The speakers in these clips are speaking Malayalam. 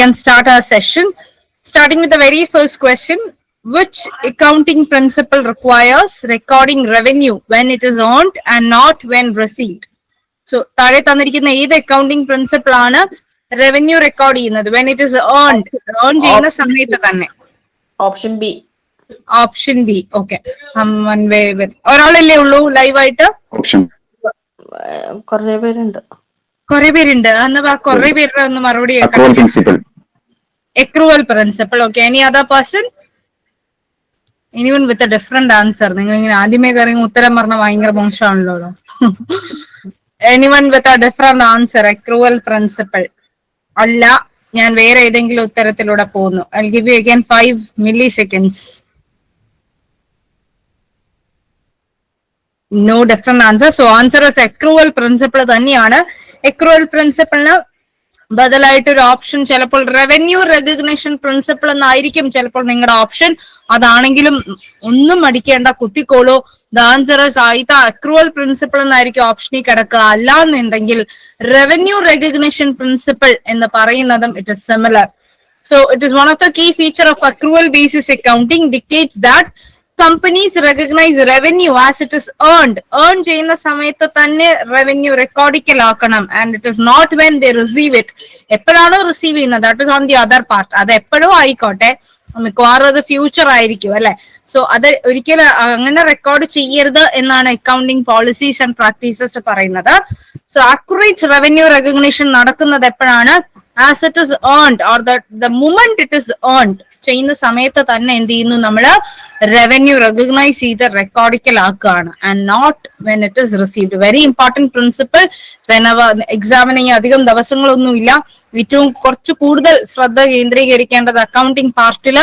can start our session. Starting with the very first question Which accounting principle requires recording revenue when it is earned and not when received? So, താഴെ തന്നിരിക്കുന്ന ഏത് അക്കൗണ്ടിംഗ് പ്രിൻസിപ്പിൾ ആണ് റവന്യൂ റെക്കോർഡ് ചെയ്യുന്നത്? When it is earned earn ചെയ്യുന്ന സമയത്ത് തന്നെ. Option B option B okay ഒരാളല്ലേ ഉള്ളൂ ലൈവായിട്ട് ഓപ്ഷൻ കുറേ പേരുണ്ട്. കുറെ പേരുണ്ട്. എന്നാ കുറെ പേരുടെ ഒന്ന് മറുപടി principal accrual principle okay any other person anyone with a different answer നിങ്ങൾ ഇങ്ങനെ ആദ്യമേ കയറി ഉത്തരം പറഞ്ഞ ഭയങ്കര മോശമാണല്ലോ anyone with a different answer accrual principle അല്ല ഞാൻ വേറെ ഏതെങ്കിലും ഉത്തരത്തിലൂടെ പോകുന്നു. I give you again five milli seconds no different answer so answer is accrual principle തന്നെയാണ് അക്രൂവൽ പ്രിൻസിപ്പിളിന് ബദലായിട്ട് ഒരു ഓപ്ഷൻ ചിലപ്പോൾ റവന്യൂ റെക്കഗ്നേഷൻ പ്രിൻസിപ്പിൾ എന്നായിരിക്കും ചിലപ്പോൾ നിങ്ങളുടെ ഓപ്ഷൻ അതാണെങ്കിലും ഒന്നും മടിക്കേണ്ട കുത്തിക്കോളൂ. ദ ആൻസർ ആയിട്ട് അക്രൂവൽ പ്രിൻസിപ്പിൾ എന്നായിരിക്കും ഓപ്ഷനിൽ കിടക്കുക. അല്ല എന്നുണ്ടെങ്കിൽ റവന്യൂ റെക്കഗ്നേഷൻ പ്രിൻസിപ്പിൾ എന്ന് പറയുന്നതും it is similar so it is one of the key feature of accrual basis accounting dictates that companies recognise revenue as it is earned earn ചെയ്യുന്ന സമയത്ത് തന്നെ revenue റെക്കോർഡിക്കലാക്കണം and it is not when they receive it എപ്പോഴാണോ റിസീവ് ചെയ്യുന്നത്? That is on the other part അത് എപ്പോഴും ആയിക്കോട്ടെ. മിക്കവാറും അത് ഫ്യൂച്ചർ ആയിരിക്കും അല്ലെ? സോ അത് ഒരിക്കലും അങ്ങനെ റെക്കോർഡ് ചെയ്യരുത് എന്നാണ് അക്കൗണ്ടിങ് പോളിസീസ് ആൻഡ് പ്രാക്ടീസസ് പറയുന്നത്. സോ അക്യുറേറ്റ് റവന്യൂ റെക്കഗ്നേഷൻ നടക്കുന്നത് എപ്പോഴാണ്? As it is earned or the moment it is earned ചെയ്യുന്ന സമയത്ത് തന്നെ എന്ത് ചെയ്യുന്നു? നമ്മൾ റവന്യൂ റെക്കഗ്നൈസ് ചെയ്ത് റെക്കോർഡിക്കലാക്കുകയാണ് and not when it is received very important principle എക്സാമിന് അധികം ദിവസങ്ങളൊന്നുമില്ല. ഏറ്റവും കുറച്ച് കൂടുതൽ ശ്രദ്ധ കേന്ദ്രീകരിക്കേണ്ടത് അക്കൗണ്ടിങ് പാർട്ടിൽ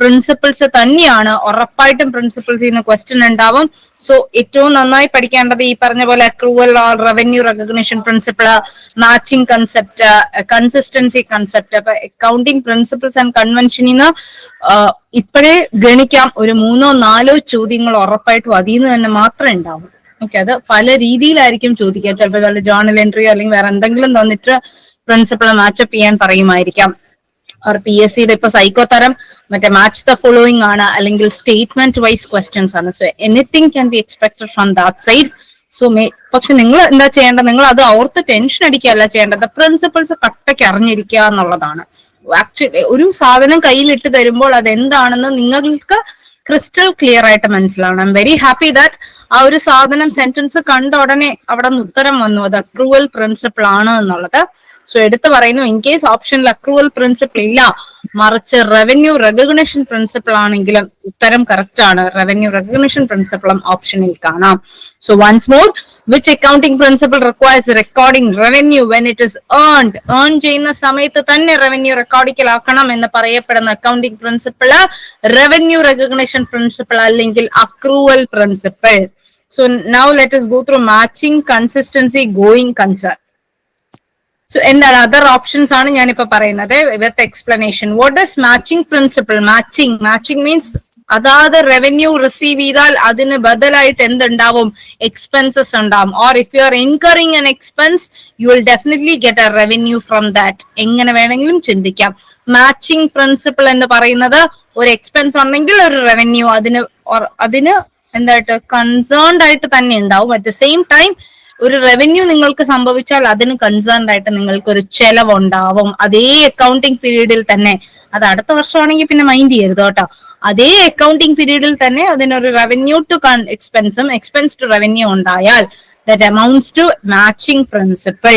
പ്രിൻസിപ്പിൾസ് തന്നെയാണ്. ഉറപ്പായിട്ടും പ്രിൻസിപ്പിൾസ് നിന്ന് ക്വസ്റ്റ്യൻ ഉണ്ടാവും. സോ ഏറ്റവും നന്നായി പഠിക്കേണ്ടത് ഈ പറഞ്ഞ പോലെ accrual or revenue recognition principle matching concept consistency concept അപ്പൊ അക്കൗണ്ടിങ് പ്രിൻസിപ്പിൾസ് ആൻഡ് കൺവെൻഷനിൽ നിന്ന് ഇപ്പോഴേ ഗണിക്കാം. ഒരു മൂന്നോ നാലോ ചോദ്യങ്ങൾ ഉറപ്പായിട്ടും അതിൽ നിന്ന് തന്നെ മാത്രമേ ഉണ്ടാവും. ഓക്കെ അത് പല രീതിയിലായിരിക്കും ചോദിക്കുക. ചിലപ്പോൾ ജേർണൽ എൻട്രിയോ അല്ലെങ്കിൽ വേറെ എന്തെങ്കിലും തന്നിട്ട് പ്രിൻസിപ്പിൾ മാച്ചപ്പ് ചെയ്യാൻ പറയുമായിരിക്കാം. ഓർ പി എസ് സിയുടെ ഇപ്പൊ സൈക്കോ തരം മറ്റേ മാച്ച് ദ ഫോളോയിങ് ആണ് അല്ലെങ്കിൽ സ്റ്റേറ്റ്മെന്റ് വൈസ് ക്വസ്റ്റ്യൻസ് ആണ്. So anything can be expected from that side so may പക്ഷെ നിങ്ങൾ എന്താ ചെയ്യേണ്ടത്? നിങ്ങൾ അത് ഓർത്ത് ടെൻഷൻ അടിക്കുകയല്ല ചെയ്യേണ്ടത്. പ്രിൻസിപ്പിൾസ് കട്ടയ്ക്ക് അറിഞ്ഞിരിക്കുക എന്നുള്ളതാണ്. ആക്ച്വലി ഒരു സാധനം കയ്യിലിട്ട് തരുമ്പോൾ അത് എന്താണെന്ന് നിങ്ങൾക്ക് ക്രിസ്റ്റൽ ക്ലിയർ ആയിട്ട് മനസ്സിലാവണം. ഐം വെരി ഹാപ്പി ദാറ്റ് ആ ഒരു സാധനം സെന്റൻസ് കണ്ട ഉടനെ അവിടെ നിന്ന് ഉത്തരം വന്നു. അത് അക്രൂവൽ പ്രിൻസിപ്പിൾ ആണ് എന്നുള്ളത്. സോ എടുത്തു പറയുന്നു ഇൻ കേസ് ഓപ്ഷനിൽ അക്രൂവൽ പ്രിൻസിപ്പിൾ ഇല്ല മറിച്ച് റവന്യൂ റെക്കഗ്നേഷൻ പ്രിൻസിപ്പിൾ ആണെങ്കിലും ഉത്തരം കറക്റ്റ് ആണ്. റവന്യൂ റെക്കഗ്നേഷൻ പ്രിൻസിപ്പിളും ഓപ്ഷനിൽ കാണാം. So once more which accounting principle requires recording revenue when it is earned earn ചെയ്യുന്ന സമയത്ത് തന്നെ റവന്യൂ റെക്കോർഡിക്കലാക്കണം എന്ന് പറയപ്പെടുന്ന accounting principle revenue recognition principle അല്ലെങ്കിൽ accrual principle so now let go through matching consistency going concern so എന്താണ് അതർ ഓപ്ഷൻസ് ആണ് ഞാനിപ്പോ പറയുന്നത് with explanation what is matching principle matching matching means അതാത് റവന്യൂ റിസീവ് ചെയ്താൽ അതിന് ബദലായിട്ട് എന്തുണ്ടാവും? എക്സ്പെൻസസ് ഉണ്ടാവും. Or if you are incurring an expense you will definitely get a revenue from that എങ്ങനെ വേണമെങ്കിലും ചിന്തിക്കാം. മാച്ചിങ് പ്രിൻസിപ്പിൾ എന്ന് പറയുന്നത് ഒരു എക്സ്പെൻസ് ഉണ്ടെങ്കിൽ ഒരു റവന്യൂ അതിന് അതിന് എന്തായിട്ട് കൺസേൺഡ് ആയിട്ട് തന്നെ ഉണ്ടാവും. അറ്റ് ദ സെയിം ടൈം ഒരു റവന്യൂ നിങ്ങൾക്ക് സംഭവിച്ചാൽ അതിന് കൺസേൺഡ് ആയിട്ട് നിങ്ങൾക്ക് ഒരു ചെലവുണ്ടാവും. അതേ അക്കൗണ്ടിങ് പീരീഡിൽ തന്നെ. അത് അടുത്ത വർഷമാണെങ്കിൽ പിന്നെ മൈൻഡ് ചെയ്യരുത് കേട്ടോ. അതേ അക്കൗണ്ടിങ് പീരീഡിൽ തന്നെ അതിനൊരു റവന്യൂ ടു എക്സ്പെൻസും എക്സ്പെൻസ് ടു റവന്യൂ ഉണ്ടായാൽ that amounts to matching principle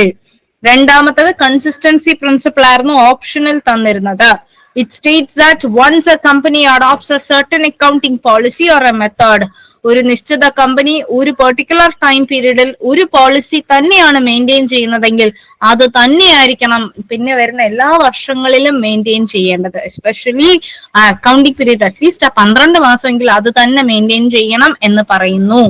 രണ്ടാമത്തത് കൺസിസ്റ്റൻസി പ്രിൻസിപ്പിൾ ആയിരുന്നു ഓപ്ഷനിൽ തന്നിരുന്നത്. It states that once a company adopts a certain accounting policy or a method ഒരു നിശ്ചിത കമ്പനി ഒരു പെർട്ടിക്കുലർ ടൈം പീരീഡിൽ ഒരു പോളിസി തന്നെയാണ് മെയിന്റെയിൻ ചെയ്യുന്നതെങ്കിൽ അത് തന്നെയായിരിക്കണം പിന്നെ വരുന്ന എല്ലാ വർഷങ്ങളിലും മെയിന്റെയിൻ ചെയ്യേണ്ടത്. എസ്പെഷ്യലി അക്കൗണ്ടിംഗ് പീരീഡ് അറ്റ്ലീസ്റ്റ് ആ പന്ത്രണ്ട് മാസമെങ്കിൽ അത് തന്നെ മെയിന്റെയിൻ ചെയ്യണം എന്ന് പറയുന്നു.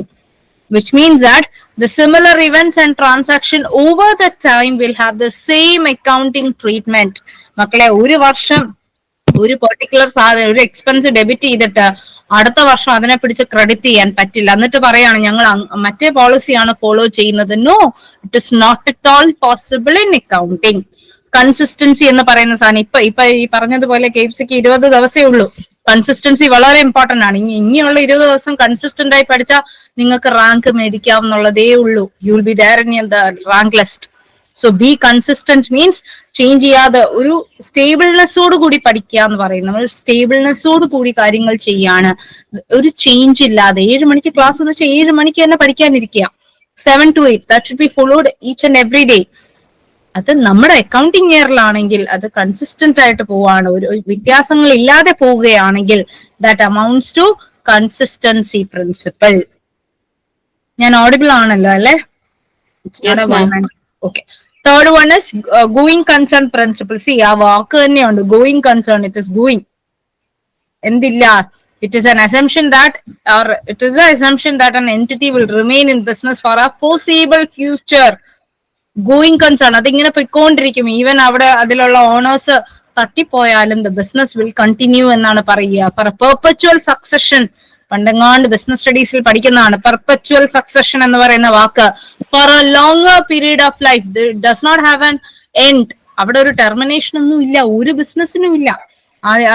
Which means that the similar events and transaction over the time will have the same accounting treatment. മക്കളെ ഒരു വർഷം ഒരു പെർട്ടിക്കുലർ സാധനം ഒരു എക്സ്പെൻസ് ഡെബിറ്റ് ചെയ്തിട്ട് അടുത്ത വർഷം അതിനെ പിടിച്ച് ക്രെഡിറ്റ് ചെയ്യാൻ പറ്റില്ല. എന്നിട്ട് പറയാണ് ഞങ്ങൾ മറ്റേ പോളിസിയാണ് ഫോളോ ചെയ്യുന്നത്. No it is not at all possible in accounting consistency എന്ന് പറയുന്ന സാധനം. ഇപ്പൊ ഇപ്പൊ ഈ പറഞ്ഞതുപോലെ കെ എഫ് സിക്ക് ഇരുപത് ദിവസമേ ഉള്ളൂ. കൺസിസ്റ്റൻസി വളരെ ഇമ്പോർട്ടന്റ് ആണ്. ഇനി ഇനിയുള്ള ഇരുപത് ദിവസം കൺസിസ്റ്റന്റ് ആയി പഠിച്ചാൽ നിങ്ങൾക്ക് റാങ്ക് മേടിക്കാവുന്നുള്ളതേ ഉള്ളൂ. You will be there in rank list so be consistent means change ചെയ്യാതെ ഒരു സ്റ്റേബിൾനെസ്സോട് കൂടി പഠിക്കുക എന്ന് പറയുന്നത്. നമ്മൾ സ്റ്റേബിൾനെസ്സോട് കൂടി കാര്യങ്ങൾ ചെയ്യാണ്. ഒരു ചേഞ്ച് ഇല്ലാതെ ഏഴ് മണിക്ക് ക്ലാസ് എന്ന് വെച്ചാൽ ഏഴ് മണിക്ക് തന്നെ പഠിക്കാനിരിക്കുക. Seven to eight that should be followed each and every day അത് നമ്മുടെ അക്കൗണ്ടിങ് ഇയറിലാണെങ്കിൽ അത് കൺസിസ്റ്റന്റ് ആയിട്ട് പോവാണ്. ഒരു വ്യത്യാസങ്ങൾ ഇല്ലാതെ പോവുകയാണെങ്കിൽ that amounts to consistency principle ഞാൻ ഓഡിബിൾ ആണല്ലോ അല്ലെ. Okay third one is going concern principle C ആ വാക്ക് തന്നെയുണ്ട്. Going concern it is going എന്തില്ല? It is an assumption that or it is that an entity will remain in business for a foreseeable future. Going concern അതിങ്ങനെ പൊയ്ക്കൊണ്ടിരിക്കും. ഈവൻ അവിടെ അതിലുള്ള ഓണേഴ്സ് തട്ടിപ്പോയാലും ദ ബിസിനസ് വിൽ കണ്ടിന്യൂ എന്നാണ് പറയുക. ഫോർ പെർപ്പച്വൽ സക്സഷൻ പണ്ടെങ്ങാണ്ട് ബിസിനസ് സ്റ്റഡീസിൽ പഠിക്കുന്നതാണ്. പെർപ്പച്വൽ സക്സഷൻ എന്ന് പറയുന്ന വാക്ക് for a longer period of life does not have an end അവിടെ ഒരു ടെർമിനേഷൻ ഒന്നും ഇല്ല. ഒരു ബിസിനസ്സിനും ഇല്ല.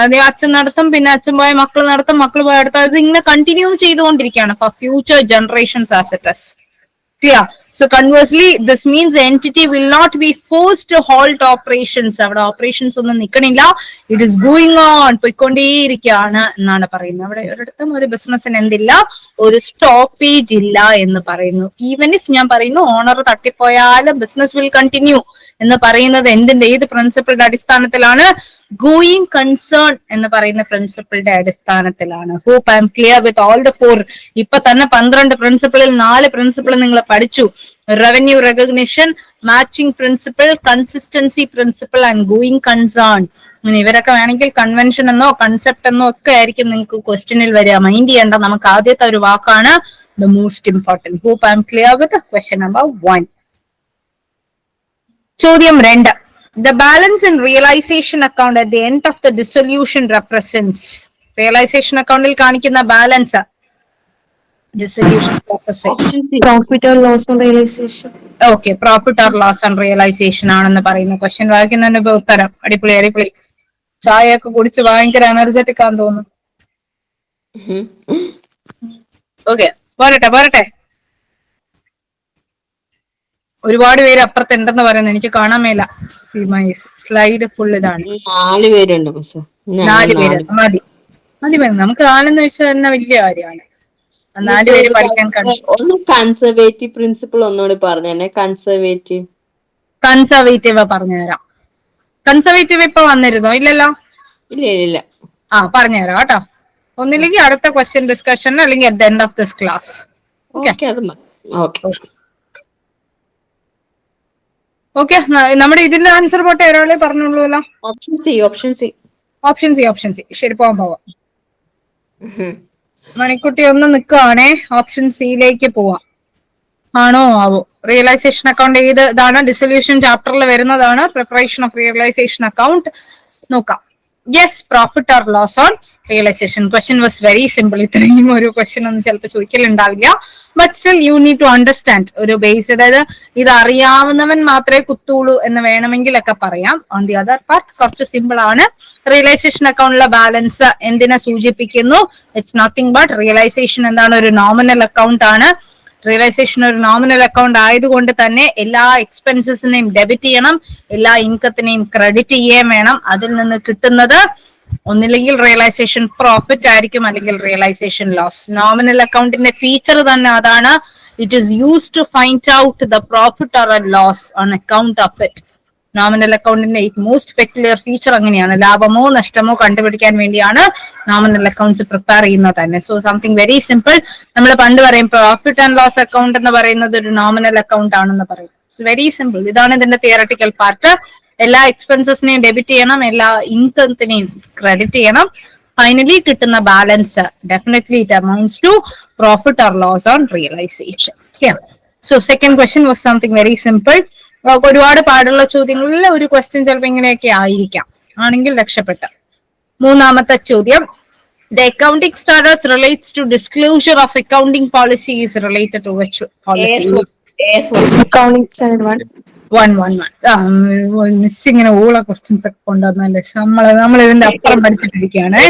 അതെ അച്ഛൻ നടത്തും പിന്നെ അച്ഛൻ പോയ മക്കൾ നടത്തും മക്കൾ പോയ അടുത്ത ഇത് ഇങ്ങനെ കണ്ടിന്യൂ ചെയ്തുകൊണ്ടിരിക്കുകയാണ് for future generations as clear so conversely this means the entity will not be forced to halt operations. അവിടെ ഓപ്പറേഷൻസ് ഒന്നും നിൽക്കണില്ല ഇറ്റ് ഇസ് ഗോയിങ് ഓൺ പോയിക്കൊണ്ടേയിരിക്കുകയാണ് എന്നാണ് പറയുന്നത്. അവിടെ ഒരിടത്തും ഒരു ബിസിനസ്സിന് എന്തില്ല? ഒരു സ്റ്റോപ്പേജ് ഇല്ല എന്ന് പറയുന്നു. ഈവൻ ഇഫ് ഞാൻ പറയുന്നു ഓണർ തട്ടിപ്പോയാലും ബിസിനസ് വിൽ കണ്ടിന്യൂ എന്ന് പറയുന്നത് എന്തിന്റെ? ഏത് പ്രിൻസിപ്പിളുടെ അടിസ്ഥാനത്തിലാണ്? ഗോയിങ് കൺസേൺ എന്ന് പറയുന്ന പ്രിൻസിപ്പിളുടെ അടിസ്ഥാനത്തിലാണ്. Hope I'm clear with all the four ഇപ്പൊ തന്നെ പന്ത്രണ്ട് പ്രിൻസിപ്പിളിൽ നാല് പ്രിൻസിപ്പിൾ നിങ്ങൾ പഠിച്ചു. Revenue recognition matching principle consistency principle and going concern ഇവരൊക്കെ വേണമെങ്കിൽ കൺവെൻഷൻ എന്നോ കൺസെപ്റ്റ് എന്നോ ഒക്കെ ആയിരിക്കും നിങ്ങൾക്ക് ക്വസ്റ്റ്യനിൽ വരിക. മൈൻഡ് ചെയ്യേണ്ട നമുക്ക് ആദ്യത്തെ ഒരു വാക്കാണ് the most important hope I'm clear with question number one ചോദ്യം രണ്ട്. The balance in realisation account at the end of the dissolution represents realisation അക്കൗണ്ടിൽ കാണിക്കുന്ന balance dissolution process profit loss on realisation okay profit or loss on realisation ആണെന്ന് പറയുന്ന ക്വസ്റ്റ്യൻ വായിക്കുന്നതിന് ഇപ്പൊ ഉത്തരം. അടിപൊളി അടിപൊളി. ചായ ഒക്കെ കുടിച്ച് ഭയങ്കര എനർജറ്റിക് ആണെന്ന് തോന്നുന്നു. ഓക്കെ പോരട്ടെ പോരട്ടെ. ഒരുപാട് പേര് അപ്പുറത്ത് ഉണ്ടെന്ന് പറയുന്നത് എനിക്ക് കാണാൻ മേല. സി മൈ സ്ലൈഡ് ഫുൾ ഇതാണ്. നാല് പേരുണ്ട് നാല് പേര്. മതി. മതി മതി. നമുക്ക് നാലെന്ന് വെച്ചാൽ തന്നെ വലിയ കാര്യമാണ്. നാല് പേര് പഠിക്കാൻ ഒന്ന് കൺസർവേറ്റീവ് പ്രിൻസിപ്പിൾ ഒന്നുകൂടി പറഞ്ഞു തന്നെ കൺസർവേറ്റീവ് കൺസർവേറ്റീവ് പറഞ്ഞുതരാം കൺസർവേറ്റീവ് ഇപ്പൊ വന്നിരുന്നോ? ഇല്ലല്ലോ? ഇല്ല ഇല്ല ആ പറഞ്ഞുതരാം കേട്ടോ. ഒന്നില്ലെങ്കിൽ അടുത്ത ക്വസ്റ്റ്യൻ ഡിസ്കഷൻ അല്ലെങ്കിൽ at the end of this class okay okay okay നമ്മുടെ ഇതിന്റെ ആൻസർ പോട്ടെ ഒരാളെ പറഞ്ഞോളൂല്ലോ. Option C option C option C option C ശരി പോവാൻ പോവാം. മണിക്കുട്ടി ഒന്ന് നിൽക്കുവാണേ ഓപ്ഷൻ സിയിലേക്ക് പോവാം. ആണോ? ആവോ. റിയലൈസേഷൻ അക്കൗണ്ട് ഏത് ഇതാണ്? ഡിസൊല്യൂഷൻ ചാപ്റ്ററിൽ വരുന്നതാണ്. പ്രിപ്പറേഷൻ ഓഫ് റിയലൈസേഷൻ അക്കൗണ്ട് നോക്കാം. Yes profit or loss on realisation question was very simple ഇത്രയും ഒരു ക്വസ്റ്റ്യൻ ഒന്നും ചിലപ്പോൾ ചോദിക്കലുണ്ടാവില്ല. But still you need to understand ഒരു ബേസ് അതായത് ഇത് അറിയാവുന്നവൻ മാത്രമേ കുത്തുള്ളൂ എന്ന് വേണമെങ്കിലൊക്കെ പറയാം. ഓൺ ദി അതർ പാർട്ട് കുറച്ച് സിമ്പിൾ ആണ്. റിയലൈസേഷൻ അക്കൗണ്ടിലെ ബാലൻസ് എന്തിനെ സൂചിപ്പിക്കുന്നു? ഇറ്റ്സ് നത്തിങ് ബട്ട് റിയലൈസേഷൻ എന്താണ് ഒരു നോമിനൽ അക്കൗണ്ട് ആണ്. റിയലൈസേഷൻ ഒരു നോമിനൽ അക്കൗണ്ട് ആയതുകൊണ്ട് തന്നെ എല്ലാ എക്സ്പെൻസസിനെയും ഡെബിറ്റ് ചെയ്യണം. എല്ലാ ഇൻകത്തിനെയും ക്രെഡിറ്റ് ചെയ്യുകയും വേണം. അതിൽ നിന്ന് കിട്ടുന്നത് ഒന്നില്ലെങ്കിൽ റിയലൈസേഷൻ പ്രോഫിറ്റ് ആയിരിക്കും അല്ലെങ്കിൽ റിയലൈസേഷൻ ലോസ് നോമിനൽ അക്കൗണ്ടിന്റെ ഫീച്ചർ തന്നെ അതാണ്. It is use to find out the profit or a loss on account of it nominal അക്കൗണ്ടിന്റെ മോസ്റ്റ് പെക്യുലർ ഫീച്ചർ അങ്ങനെയാണ്. ലാഭമോ നഷ്ടമോ കണ്ടുപിടിക്കാൻ വേണ്ടിയാണ് നോമിനൽ അക്കൗണ്ട്സ് പ്രിപ്പയർ ചെയ്യുന്നത് തന്നെ. സോ സംതിങ് വെരി സിമ്പിൾ നമ്മൾ പണ്ട് പറയും പ്രോഫിറ്റ് ആൻഡ് ലോസ് അക്കൗണ്ട് എന്ന് പറയുന്നത് ഒരു നോമിനൽ അക്കൗണ്ട് ആണെന്ന് പറയും. വെരി സിമ്പിൾ ഇതാണ് ഇതിന്റെ തിയറട്ടിക്കൽ പാർട്ട് എല്ലാ എക്സ്പെൻസസിനെയും ഡെബിറ്റ് ചെയ്യണം എല്ലാ ഇൻകത്തിനെയും ക്രെഡിറ്റ് ചെയ്യണം. ഫൈനലി കിട്ടുന്ന balance definitely it amounts to profit or loss on realisation so second question was something very simple ഒരുപാട് പാടുള്ള ചോദ്യങ്ങളിൽ ഒരു ക്വസ്റ്റ്യൻ ചിലപ്പോൾ ഇങ്ങനെയൊക്കെ ആയിരിക്കാം. ആണെങ്കിൽ രക്ഷപ്പെട്ട. മൂന്നാമത്തെ ചോദ്യം. The accounting standard relates to disclosure of accounting policy is related to which policy accounting standard one one one one miss ഇങ്ങനെ ഓള ക്വസ്റ്റ്യൻസ് ഒക്കെ കൊണ്ടുവന്നല്ലേ നമ്മൾ നമ്മൾ ഇതിന്റെ അപ്പുറം പഠിച്ചിട്ടിരിക്കുകയാണ്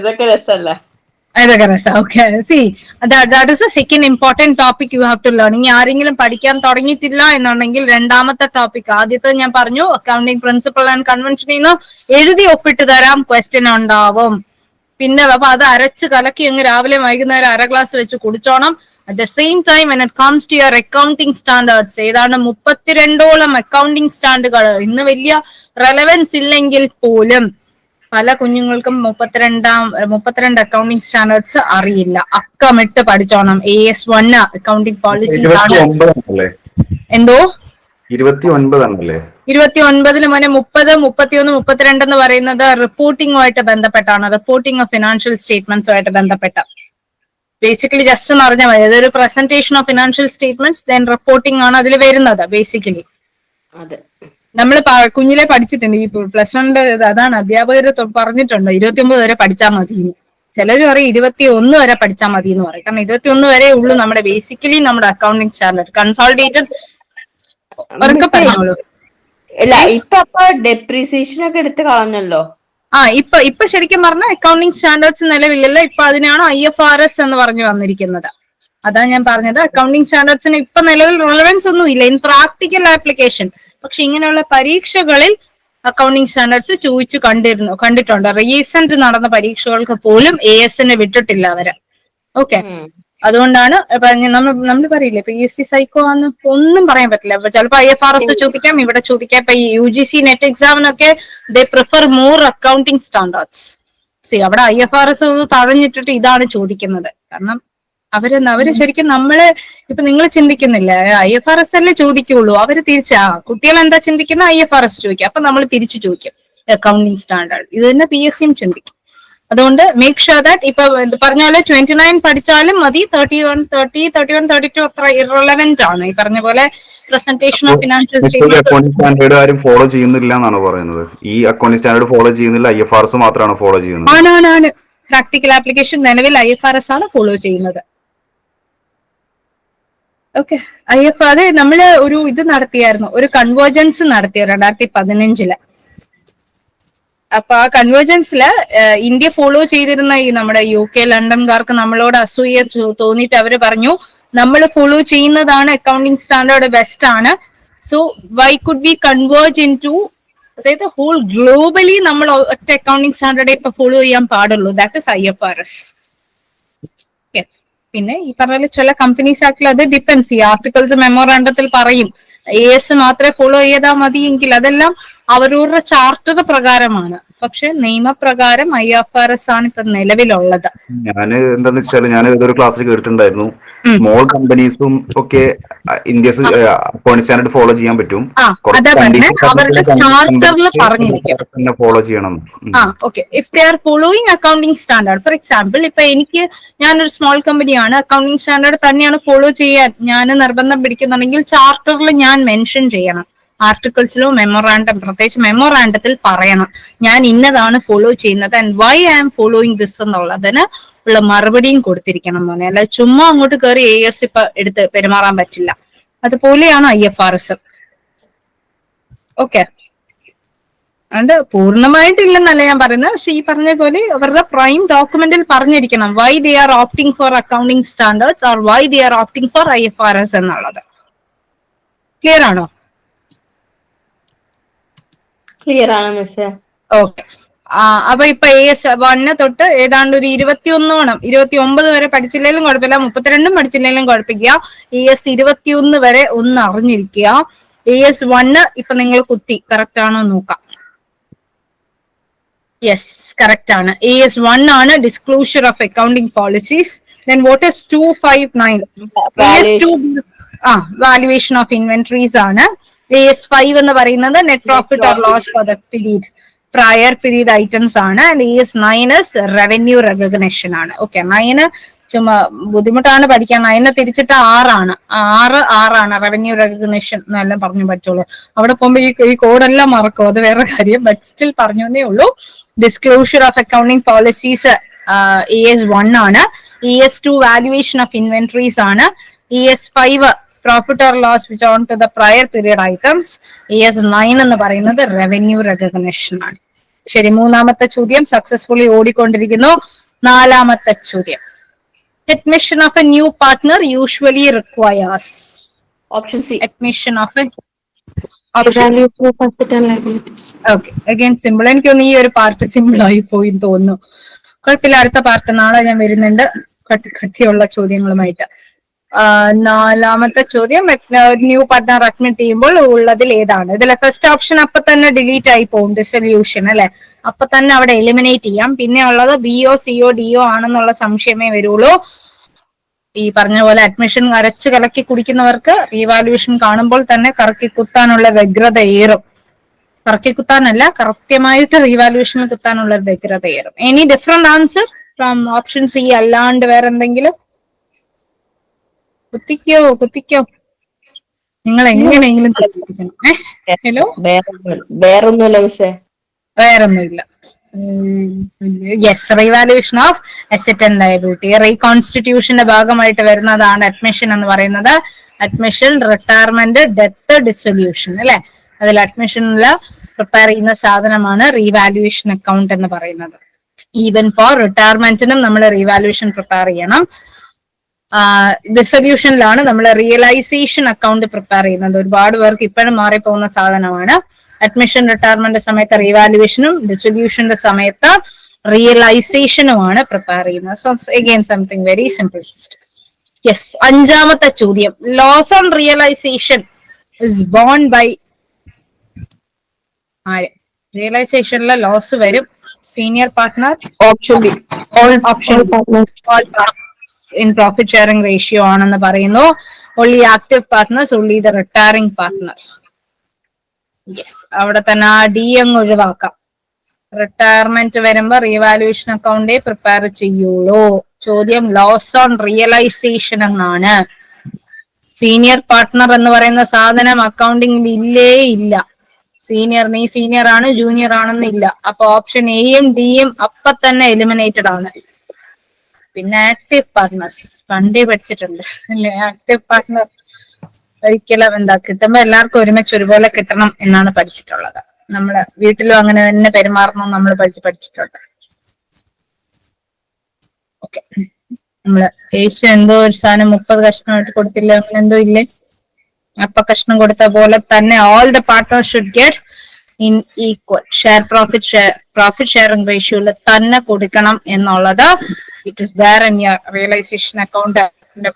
ഇതൊക്കെ രസമല്ലേ ഇതൊക്കെ രസം. Okay C that is a second important topic you have to learn ഇനി ആരെങ്കിലും പഠിക്കാൻ തുടങ്ങിയിട്ടില്ല എന്നുണ്ടെങ്കിൽ രണ്ടാമത്തെ ടോപ്പിക് ആദ്യത്തെ ഞാൻ പറഞ്ഞു അക്കൗണ്ടിങ് പ്രിൻസിപ്പൾ ആൻഡ് കൺവെൻഷൻ നിന്ന് എഴുതി ഒപ്പിട്ട് തരാം ക്വസ്റ്റ്യൻ ഉണ്ടാവും. പിന്നെ അപ്പൊ അത് അരച്ച് കലക്കി അങ്ങ് രാവിലെ വൈകുന്നേരം അര ഗ്ലാസ് വെച്ച് കുടിച്ചോണം. At the same time when it comes to your accounting standards ഏതാണ്ട് മുപ്പത്തിരണ്ടോളം അക്കൗണ്ടിങ് സ്റ്റാൻഡുകൾ ഇന്ന് വലിയ റെലവൻസ് ഇല്ലെങ്കിൽ പോലും പല കുഞ്ഞുങ്ങൾക്കും മുപ്പത്തിരണ്ടാം മുപ്പത്തിരണ്ട് അക്കൗണ്ടിങ് സ്റ്റാൻഡേർഡ്സ് അറിയില്ല. അക്കമിട്ട് പഠിച്ചോണം. A S one accounting policies ആണ്. എന്തോ? ഇരുപത്തി ഒൻപതിന് മുന്നേ മുപ്പത് മുപ്പത്തിയൊന്ന് മുപ്പത്തിരണ്ട് എന്ന് പറയുന്നത് റിപ്പോർട്ടിംഗുമായിട്ട് ബന്ധപ്പെട്ടാണ്. റിപ്പോർട്ടിംഗ് ഓഫ് ഫിനാൻഷ്യൽ സ്റ്റേറ്റ്മെന്റ്സുമായിട്ട് ബന്ധപ്പെട്ട ബേസിക്കലി ജസ്റ്റ് ഒന്ന് അറിഞ്ഞാൽ മതി. അതൊരു presentation of financial statements then reporting ആണ് അതിൽ വരുന്നത് ബേസിക്കലി അതെ. നമ്മൾ കുഞ്ഞിലെ പഠിച്ചിട്ടുണ്ട്. ഈ പ്ലസ് വണ്ണിന്റെ അതാണ് അധ്യാപകർ പറഞ്ഞിട്ടുണ്ട്. ഇരുപത്തി ഒമ്പത് വരെ പഠിച്ചാൽ മതി ചിലർ പറയും ഇരുപത്തി ഒന്ന് വരെ പഠിച്ചാൽ മതി എന്ന് പറയും. കാരണം ഇരുപത്തി ഒന്ന് വരെ ഉള്ളൂ നമ്മുടെ ബേസിക്കലി നമ്മുടെ അക്കൗണ്ടിങ് സ്റ്റാൻഡേർഡ് കൺസോൾട്ടേറ്റഡ് ഇല്ല ഇപ്പൊ അപ്പൊ ഡെപ്രീസിയേഷൻ ഒക്കെ എടുത്ത് കളഞ്ഞല്ലോ. ആ ഇപ്പൊ ഇപ്പൊ ശരിക്കും പറഞ്ഞാൽ അക്കൗണ്ടിങ് സ്റ്റാൻഡേർഡ്സ് നിലവിലില്ല. ഇപ്പൊ അതിനാണ് ഐ എഫ് ആർ എസ് എന്ന് പറഞ്ഞു വന്നിരിക്കുന്നത്. അതാ ഞാൻ പറഞ്ഞത്. അക്കൗണ്ടിങ് സ്റ്റാൻഡേർഡ്സിന് ഇപ്പൊ നിലവിൽ റിലവൻസ് ഒന്നും ഇല്ല. ഇൻ പ്രാക്ടിക്കൽ ആപ്ലിക്കേഷൻ പക്ഷെ ഇങ്ങനെയുള്ള പരീക്ഷകളിൽ അക്കൗണ്ടിങ് സ്റ്റാൻഡേർഡ്സ് ചോദിച്ചു കണ്ടിരുന്നു കണ്ടിട്ടുണ്ട്. റീസെന്റ് നടന്ന പരീക്ഷകൾക്ക് പോലും എ എസിന് വിട്ടിട്ടില്ല അവർ. ഓക്കെ. അതുകൊണ്ടാണ് നമ്മൾ നമ്മൾ പറയില്ലേ പി എസ് സി സൈക്കോ ആന്ന് ഒന്നും പറയാൻ പറ്റില്ല. ചിലപ്പോ ഐ എഫ് ആർ എസ് ചോദിക്കാം ഇവിടെ ചോദിക്കാം. ഇപ്പൊ ഈ U G C NET എക്സാമിനൊക്കെ they prefer more accounting standards see അവിടെ ഐ എഫ് ആർ എസ് തഴഞ്ഞിട്ടിട്ട് ഇതാണ് ചോദിക്കുന്നത്. കാരണം അവർ അവർ ശരിക്കും നമ്മൾ ഇപ്പൊ നിങ്ങൾ ചിന്തിക്കുന്നില്ല ഐ എഫ് ആർ എസ് അല്ലേ ചോദിക്കുള്ളൂ. അവർ തിരിച്ചാ കുട്ടികൾ എന്താ ചിന്തിക്കുന്ന? ഐ എഫ് ആർ എസ് ചോദിക്കും. അപ്പൊ നമ്മൾ തിരിച്ചു ചോദിക്കും. അക്കൗണ്ടിങ് സ്റ്റാൻഡേർഡ് ഇത് തന്നെ പി എസ് സിയും ചിന്തിക്കും. അതുകൊണ്ട് മേക്ക് ഷുവർ ദാറ്റ് ഇപ്പൊ പറഞ്ഞ പോലെ ട്വന്റി നയൻ പഠിച്ചാലും മതി. Thirty one thirty thirty one thirty two അത്ര ഇറലവെന്റ് ആണ്. ഈ പറഞ്ഞ പോലെ പ്രസന്റേഷൻ ഓഫ് ഫിനാൻഷ്യൽ സ്റ്റാൻഡേർഡ് ആരും ഫോളോ ചെയ്യുന്നില്ല എന്നാണ് പറയുന്നത്? ഈ അക്കൗണ്ടിംഗ് സ്റ്റാൻഡേർഡ് ഫോളോ ചെയ്യുന്നില്ല ഐ എഫ് ആർ എസ് മാത്രമാണ് ഫോളോ ചെയ്യുന്നത്. ആണാണ്. പ്രാക്ടിക്കൽ ആപ്ലിക്കേഷൻ നിലവിൽ ഐ എഫ് ആർ എസ് ആണ് ഫോളോ ചെയ്യുന്നത്. ഓക്കെ ഐ എഫ് അതെ നമ്മൾ ഒരു ഇത് നടത്തിയായിരുന്നു. ഒരു കൺവേർജൻസ് നടത്തിയ രണ്ടായിരത്തി പതിനഞ്ചിൽ. അപ്പൊ ആ കൺവേർജൻസിൽ ഇന്ത്യ ഫോളോ ചെയ്തിരുന്ന ഈ നമ്മുടെ യു കെ ലണ്ടൻകാർക്ക് നമ്മളോട് അസൂയ തോന്നിയിട്ട് അവർ പറഞ്ഞു നമ്മൾ ഫോളോ ചെയ്യുന്നതാണ് അക്കൗണ്ടിങ് സ്റ്റാൻഡേർഡ് ബെസ്റ്റ് ആണ്. So why could be converge into അതായത് ഹോൾ ഗ്ലോബലി നമ്മൾ ഒറ്റ അക്കൗണ്ടിങ് സ്റ്റാൻഡേർഡ് ഇപ്പൊ ഫോളോ ചെയ്യാൻ പാടുള്ളൂ. That is I F R S പിന്നെ ഈ പറഞ്ഞ ചില കമ്പനീസ് ആക്കിൽ അത് ഡിപ്പെൻസ് ഈ ആർട്ടിക്കിൾസ് മെമ്മോറാണ്ടത്തിൽ പറയും. എ എസ് മാത്രമേ ഫോളോ ചെയ്താൽ മതിയെങ്കിൽ അതെല്ലാം അവരവരുടെ ചാർട്ടർ പ്രകാരമാണ്. പക്ഷെ നിയമപ്രകാരം ഐ എഫ് ആർ എസ് ആണ് ഇപ്പൊ നിലവിലുള്ളത്. ഞാൻ എന്താന്ന് വെച്ചാൽ ഞാൻ ഏതൊരു ക്ലാസ്സിൽ കേട്ടിട്ടുണ്ടായിരുന്നു. സ്മോൾ കമ്പനീസും ഒക്കെ ഇന്ത്യ സ്റ്റാൻഡേർഡ് ഫോളോ ചെയ്യാൻ പറ്റും. അവരുടെ പറഞ്ഞിരിക്കും. ഫോളോ ചെയ്യണം. ഉം. ആ okay if they are following accounting standard for example ഇപ്പൊ എനിക്ക് ഞാനൊരു സ്മോൾ കമ്പനിയാണ് അക്കൗണ്ടിങ് സ്റ്റാൻഡേർഡ് തന്നെയാണ് ഫോളോ ചെയ്യാൻ ഞാൻ നിർബന്ധം പിടിക്കുന്നുണ്ടെങ്കിൽ ചാർട്ടറിൽ ഞാൻ മെൻഷൻ ചെയ്യണം. ആർട്ടിക്കിൾസിലോ മെമ്മോറാണ്ടം പ്രത്യേകിച്ച് മെമ്മോറാണ്ടത്തിൽ പറയണം. ഞാൻ ഇന്നതാണ് ഫോളോ ചെയ്യുന്നത്. And why I am following this എന്നുള്ളതിന് ഉള്ള മറുപടിയും കൊടുത്തിരിക്കണം എന്ന് പറഞ്ഞാൽ അല്ലാതെ ചുമ്മാ അങ്ങോട്ട് കയറി എ എസ് ഇപ്പൊ എടുത്ത് പെരുമാറാൻ പറ്റില്ല. അതുപോലെയാണ് I F R S okay അതുകൊണ്ട് പൂർണമായിട്ടില്ലെന്നല്ല ഞാൻ പറയുന്നത്. പക്ഷെ ഈ പറഞ്ഞ പോലെ അവരുടെ പ്രൈം ഡോക്യുമെന്റിൽ പറഞ്ഞിരിക്കണം why they are opting for accounting standards or why they are opting for I F R S എന്നുള്ളത്. ക്ലിയർ ആണോ? ക്ലിയർ ആണ് മിസ്സേ. ഓക്കെ അപ്പൊ ഇപ്പൊ എ എസ് വണ്ണ് തൊട്ട് ഏതാണ്ട് ഒരു ഇരുപത്തിയൊന്നോണം ഇരുപത്തി ഒമ്പത് വരെ പഠിച്ചില്ലെങ്കിലും കുഴപ്പമില്ല. മുപ്പത്തിരണ്ടും പഠിച്ചില്ലെങ്കിലും കുഴപ്പമില്ല. എ എസ് ഇരുപത്തിയൊന്ന് വരെ ഒന്ന് അറിഞ്ഞിരിക്കുക. എ എസ് വണ്ണ് ഇപ്പൊ നിങ്ങൾ കുത്തി. കറക്റ്റ് ആണോ നോക്കാം. യെസ് കറക്റ്റ് ആണ്. എ എസ് വൺ ആണ് disclosure of accounting policies then what S two five nine ആ വാലുവേഷൻ ഓഫ് ഇൻവെന്ററീസ് ആണ്. എസ് ഫൈവ് എന്ന് പറയുന്നത് net profit or loss for the period prior period items ആണ്. And A S nine is revenue recognition ആണ്. ഓക്കെ നയന് ചുമ്മാ ബുദ്ധിമുട്ടാണ് പഠിക്കാൻ. നയനെ തിരിച്ചിട്ട് ആറാണ് ആറ് ആറാണ് റവന്യൂ റെക്കഗ്നേഷൻ എന്നെല്ലാം പറഞ്ഞു പറ്റുള്ളൂ. അവിടെ പോകുമ്പോൾ ഈ ഈ കോഡെല്ലാം മറക്കും. അത് വേറെ കാര്യം. ബട്ട് സ്റ്റിൽ പറഞ്ഞു എന്നേ ഉള്ളൂ. Disclosure of accounting policies E S one ആണ്. E S two valuation of inventories ആണ്. E S five profit or loss which on to the prior period items E S nine എന്ന് പറയുന്നത് റവന്യൂ റെക്കഗ്നേഷൻ ആണ്. ശരി മൂന്നാമത്തെ ചോദ്യം. സക്സസ്ഫുള്ളി ഓടിക്കൊണ്ടിരിക്കുന്നു. നാലാമത്തെ ചോദ്യം. Admission of a new partner usually requires option C admission of a Evaluation of asset and liabilities. Okay again simple എനിക്കൊന്ന് ഈ ഒരു പാർട്ട് സിമ്പിൾ ആയി പോയി തോന്നുന്നു. കുഴപ്പമില്ല. അടുത്ത പാർട്ട് നാളെ ഞാൻ വരുന്നുണ്ട്. കട്ടി കട്ടിയുള്ള ചോദ്യങ്ങളുമായിട്ട്. നാലാമത്തെ ചോദ്യം. ന്യൂ പാർട്ട്ണർ അഡ്മിറ്റ് ചെയ്യുമ്പോൾ ഉള്ളതിൽ ഏതാണ്? ഇതിലെ ഫസ്റ്റ് ഓപ്ഷൻ അപ്പൊ തന്നെ ഡിലീറ്റ് ആയി പോകും ഡിസൊല്യൂഷൻ അല്ലെ? അപ്പൊ തന്നെ അവിടെ എലിമിനേറ്റ് ചെയ്യാം. പിന്നെ ഉള്ളത് B O C B O D D O ആണെന്നുള്ള സംശയമേ വരുള്ളൂ. ഈ പറഞ്ഞ പോലെ അഡ്മിഷൻ അരച്ചു കലക്കി കുടിക്കുന്നവർക്ക് റീവാലുവേഷൻ കാണുമ്പോൾ തന്നെ കറക്കി കുത്താനുള്ള വ്യഗ്രത ഏറും. കറക്കി കുത്താനല്ല കൃത്യമായിട്ട് റീവാലുവേഷനിൽ കുത്താനുള്ള വ്യഗ്രത ഏറും. Any different answer from option C അല്ലാണ്ട് വേറെ എന്തെങ്കിലും? കുത്തിക്കോ കുത്തിക്കോ. നിങ്ങൾ എങ്ങനെയെങ്കിലും. ഏ? ഹലോ? വേറൊന്നുമില്ല. മിസ്സേ വേറൊന്നുമില്ല. Yes revaluation of asset and liability റീകോൺസ്റ്റിറ്റ്യൂഷന്റെ ഭാഗമായിട്ട് വരുന്നതാണ് അഡ്മിഷൻ എന്ന് പറയുന്നത്. അഡ്മിഷൻ റിട്ടയർമെന്റ് ഡെത്ത് ഡിസൊല്യൂഷൻ അല്ലെ? അതിൽ അഡ്മിഷനിൽ പ്രിപ്പയർ ചെയ്യുന്ന സാധനമാണ് റീവാലുവേഷൻ അക്കൗണ്ട് എന്ന് പറയുന്നത്. ഈവൻ ഫോർ റിട്ടയർമെന്റിനും നമ്മൾ റീവാലുവേഷൻ പ്രിപ്പയർ ചെയ്യണം. ഡിസൊല്യൂഷനിലാണ് നമ്മൾ റിയലൈസേഷൻ അക്കൗണ്ട് പ്രിപ്പയർ ചെയ്യുന്നത്. ഒരുപാട് പേർക്ക് ഇപ്പോഴും മാറിപ്പോകുന്ന സാധനമാണ്. അഡ്മിഷൻ റിട്ടയർമെന്റ് സമയത്ത് റീവാലുവേഷനും ഡിസ്ട്രിബ്യൂഷന്റെ സമയത്ത് റിയലൈസേഷനുമാണ് പ്രിപ്പയർ ചെയ്യുന്നത്. So again something very simple yes അഞ്ചാമത്തെ ചോദ്യം. Loss on realisation is borne by ആര്? റിയലൈസേഷനിലെ ലോസ് വരും. Senior partner option B all option in profit sharing ratio ആണെന്ന് പറയുന്നു. Only active partners only the retiring partner yes അവിടെ തന്നെ ആ ഡി അങ്ങ് ഒഴിവാക്കാം. റിട്ടയർമെന്റ് വരുമ്പോ റീവാലുവേഷൻ അക്കൗണ്ടേ പ്രിപ്പയർ ചെയ്യുള്ളൂ. ചോദ്യം ലോസ് ഓൺ റിയലൈസേഷൻ എന്നാണ്. സീനിയർ പാർട്ട്ണർ എന്ന് പറയുന്ന സാധനം അക്കൗണ്ടിങ്ങിൽ ഇല്ലേ ഇല്ല. സീനിയർ നീ സീനിയർ ആണ് ജൂനിയർ ആണെന്നില്ല അപ്പൊ ഓപ്ഷൻ എയും ഡിയും അപ്പൊ തന്നെ എലിമിനേറ്റഡ് ആണ്. പിന്നെ ആക്റ്റീവ് പാർട്ട്നേഴ്സ് പണ്ടേ പഠിച്ചിട്ടുണ്ട്. അല്ലെ? ആക്റ്റീവ് പാർട്ട്ണർ ഒരിക്കലും എന്താ കിട്ടുമ്പോ എല്ലാവർക്കും ഒരുമിച്ച് ഒരുപോലെ കിട്ടണം എന്നാണ് പഠിച്ചിട്ടുള്ളത്. നമ്മൾ വീട്ടിലും അങ്ങനെ തന്നെ പെരുമാറണം നമ്മൾ പഠിച്ച് പഠിച്ചിട്ടുണ്ട്. ഓക്കെ നമ്മൾ യേശു എന്തോ ഒരു സാധനം മുപ്പത് കഷ്ണമായിട്ട് കൊടുത്തില്ല? അങ്ങനെ എന്തോ ഇല്ലേ? അപ്പ കഷ്ണം കൊടുത്ത പോലെ തന്നെ all the partners should get in equal share profit share profit sharing റേഷ്യോയിൽ തന്നെ കൊടുക്കണം എന്നുള്ളത്. It is there in realisation account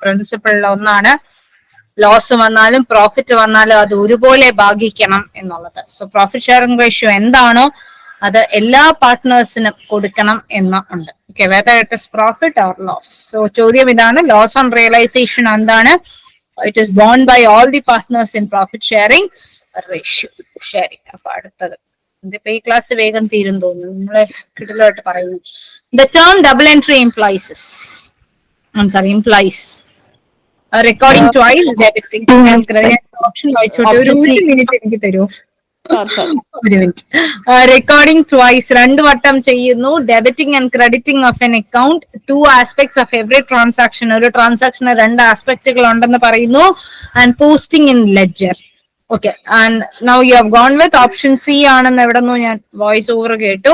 പ്രിൻസിപ്പിളിൽ ഒന്നാണ്. ലോസ് വന്നാലും പ്രോഫിറ്റ് വന്നാലും അത് ഒരുപോലെ ഭാഗിക്കണം എന്നുള്ളത്. സോ പ്രോഫിറ്റ് ഷെയറിംഗ് റേഷ്യോ എന്താണോ അത് എല്ലാ പാർട്ട്നേഴ്സിനും കൊടുക്കണം എന്ന് ഉണ്ട്. Okay whether it is profit or loss so ചോദ്യം ഇതാണ്. ലോസ് ഓൺ റിയലൈസേഷൻ എന്താണ്? It is borne by all the partners in profit sharing ratio sharing അപ്പൊ അടുത്തത്. ഇതിപ്പോ ഈ ക്ലാസ് വേഗം തീരും തോന്നുന്നു. നിങ്ങളെ കിടലായിട്ട് പറയുന്നു. The term double entry implies sorry implies recording twice debiting option വായിച്ചോട്ടെ. ഒരു മിനിറ്റ് എനിക്ക് തരുമോ റെക്കോർഡിംഗ് ട്വൈസ് രണ്ട് വട്ടം ചെയ്യുന്നു. Debiting and crediting of an account two aspects of every transaction ഒരു ട്രാൻസാക്ഷന് രണ്ട് ആസ്പെക്ടുകൾ ഉണ്ടെന്ന് പറയുന്നു. And posting in ledger okay and now you have gone with option C ആണെന്ന് എവിടെ നിന്നോ ഞാൻ വോയിസ് ഓവർ കേട്ടു.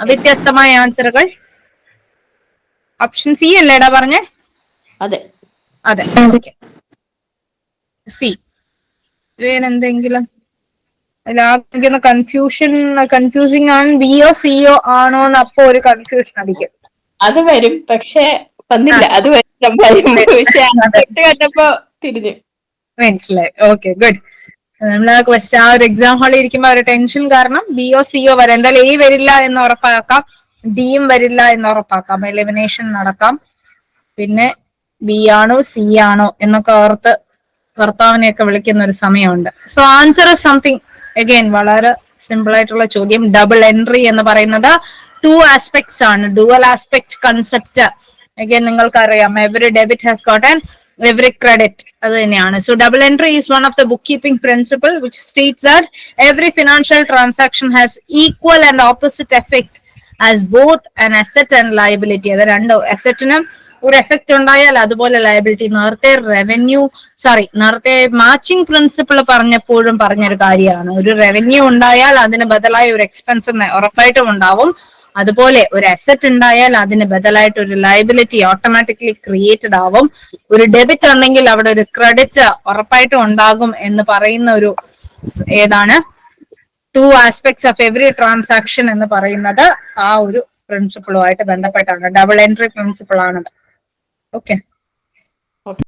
വ്യത്യസ്തമായ ആൻസറുകൾ ഓപ്ഷൻ സി അല്ലേടാ പറഞ്ഞേ? അതെ. അതെ സി വേറെന്തെങ്കിലും? അതിലാകുന്ന കൺഫ്യൂഷൻ കൺഫ്യൂസിങ് ആണ്. ബിഒ സിഒ ആണോ എന്ന് അപ്പൊ ഒരു കൺഫ്യൂഷൻ അടിക്കും അത് വരും പക്ഷെ വന്നില്ല. അത് വരും. കണ്ടപ്പോ തിരിഞ്ഞു. മനസ്സിലായി. ഓക്കെ ഗുഡ് നമ്മൾ ആ ക്വസ്റ്റ്യൻ ആ ഒരു എക്സാം ഹാളിൽ ഇരിക്കുമ്പോൾ ഒരു ടെൻഷൻ കാരണം ബി ഒ സിഒ വരാം. എന്തായാലും എ വരില്ല എന്ന് ഉറപ്പാക്കാം. ഡിയും വരില്ല എന്ന് ഉറപ്പാക്കാം. എലിമിനേഷൻ നടക്കാം. പിന്നെ ബി ആണോ സി ആണോ എന്നൊക്കെ ഓർത്ത് ഭർത്താവിനെയൊക്കെ വിളിക്കുന്ന ഒരു സമയമുണ്ട്. സോ ആൻസർ സംതിങ് അഗൈൻ വളരെ സിമ്പിൾ ആയിട്ടുള്ള ചോദ്യം. ഡബിൾ എൻട്രി എന്ന് പറയുന്നത് ടു ആസ്പെക്ട്സ് ആണ്. ഡുവൽ ആസ്പെക്ട് കൺസെപ്റ്റ് അഗൈൻ നിങ്ങൾക്ക് അറിയാം every debit has got an തന്നെയാണ്. So double entry is one of the book keeping principle which states that every financial transaction has equal and opposite effect as both an asset and liability അത് രണ്ടോ അസറ്റിനും ഒരു എഫക്റ്റ് ഉണ്ടായാൽ അതുപോലെ ലയബിലിറ്റി നേരത്തെ റവന്യൂ സോറി നേരത്തെ മാച്ചിങ് പ്രിൻസിപ്പിൾ പറഞ്ഞപ്പോഴും പറഞ്ഞൊരു കാര്യമാണ്. ഒരു റവന്യൂ ഉണ്ടായാൽ അതിന് ബദലായി ഒരു എക്സ്പെൻസ് ഉറപ്പായിട്ടും ഉണ്ടാവും. അതുപോലെ ഒരു അസറ്റ് ഉണ്ടായാൽ അതിന് ബദലായിട്ട് ഒരു ലയബിലിറ്റി ഓട്ടോമാറ്റിക്കലി ക്രിയേറ്റഡ് ആവും. ഒരു ഡെബിറ്റ് ഉണ്ടെങ്കിൽ അവിടെ ഒരു ക്രെഡിറ്റ് ഉറപ്പായിട്ടും ഉണ്ടാകും എന്ന് പറയുന്ന ഒരു ഏതാണ്? Two aspects of every transaction എന്ന് പറയുന്നത് ആ ഒരു പ്രിൻസിപ്പിളുമായിട്ട് ബന്ധപ്പെട്ടാണ്. ഡബിൾ എൻട്രി പ്രിൻസിപ്പിൾ ആണത്. ഓക്കെ